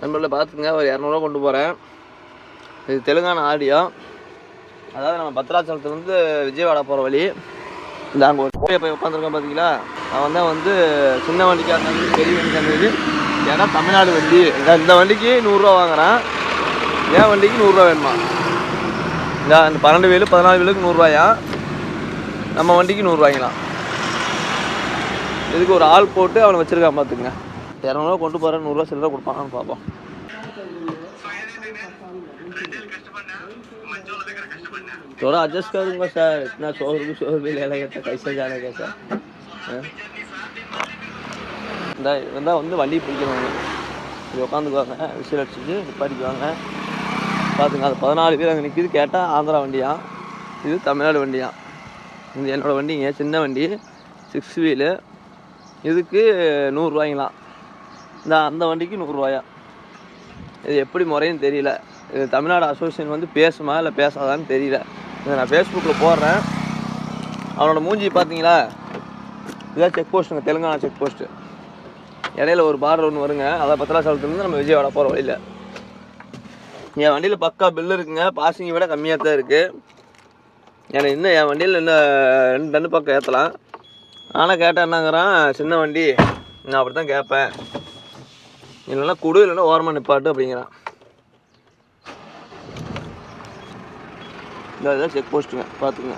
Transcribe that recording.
நண்பர்களை பார்த்துங்க ஒரு இரநூறுவா கொண்டு போகிறேன் இது தெலுங்கானா ஆடியோ. அதாவது நம்ம பத்ராச்சலத்துலேருந்து விஜயவாடா போகிற வழி. இந்த அங்கே ஒரு கோயில் போய் உட்காந்துருக்கோம் பார்த்தீங்களா அவன் தான் வந்து சின்ன வண்டிக்காக இருந்தாலும் பெரிய வண்டிக்காக இருந்தது. ஏன்னா தமிழ்நாடு வண்டி. இந்த இந்த வண்டிக்கு நூறுரூவா வாங்குறான். என் வண்டிக்கு நூறுரூவா வேணுமா? இந்த அந்த பன்னெண்டு வேலு பதினாலு வேலுக்கு நூறுரூவாயா? நம்ம வண்டிக்கு நூறுரூவாய்ங்களாம். இதுக்கு ஒரு ஆள் போட்டு அவனை வச்சுருக்கான் பார்த்துக்குங்க. இரநூறுவா கொண்டு போகிறேன் நூறுரூவா சில்லறை கொடுப்பான்னு பார்ப்போம் थोड़ा एडजस्ट करूंगा सर इतना सौ रुपये सौ रुपये ले लेगा तो कैसे जाने का सर हाँ? இந்த வந்தால் வந்து வண்டி பிடிக்கணும் இது உட்காந்துக்குவாங்க விசில் அடிச்சுட்டு நிப்பாட்டிக்குவாங்க பார்த்துங்க அது பதினாலு பேர் அங்கே நிற்கிது கேட்டால் ஆந்திரா வண்டியா இது தமிழ்நாடு வண்டியா இது என்னோடய வண்டிங்க சின்ன வண்டி சிக்ஸ் வீலு இதுக்கு நூறுரூவாய்ங்களாம் இந்த அந்த வண்டிக்கு நூறுரூவாயா இது எப்படி முறைன்னு தெரியல. இது தமிழ்நாடு அசோசியேஷன் வந்து பேசுமா இல்லை பேசாதான்னு தெரியல. இதை நான் ஃபேஸ்புக்கில் போடுறேன். அவனோட மூஞ்சி பார்த்தீங்களா இதான் செக் போஸ்ட்டுங்க தெலுங்கானா செக் போஸ்ட்டு இடையில ஒரு பார் ஒன்று வருங்க. அதை பத்திராசலத்துலேருந்து நம்ம விஜயவாடா போகிற வழியில். என் வண்டியில் பக்கா பில்லு இருக்குங்க. பாசிங்கை விட கம்மியாக தான் இருக்குது எனக்கு இன்னும் என் வண்டியில் இன்னும் ரெண்டு டன்னு பக்கம் ஏற்றலாம் ஆனால் கேட்டேன் என்னங்கிறான் சின்ன வண்டி. நான் அப்படி தான் கேட்பேன். இல்லைன்னா கொடு இல்லைன்னா ஓரமாக நிப்பாட்டு அப்படிங்கிறான். இந்த இதான் செக் போஸ்ட்டுங்க பார்த்துங்க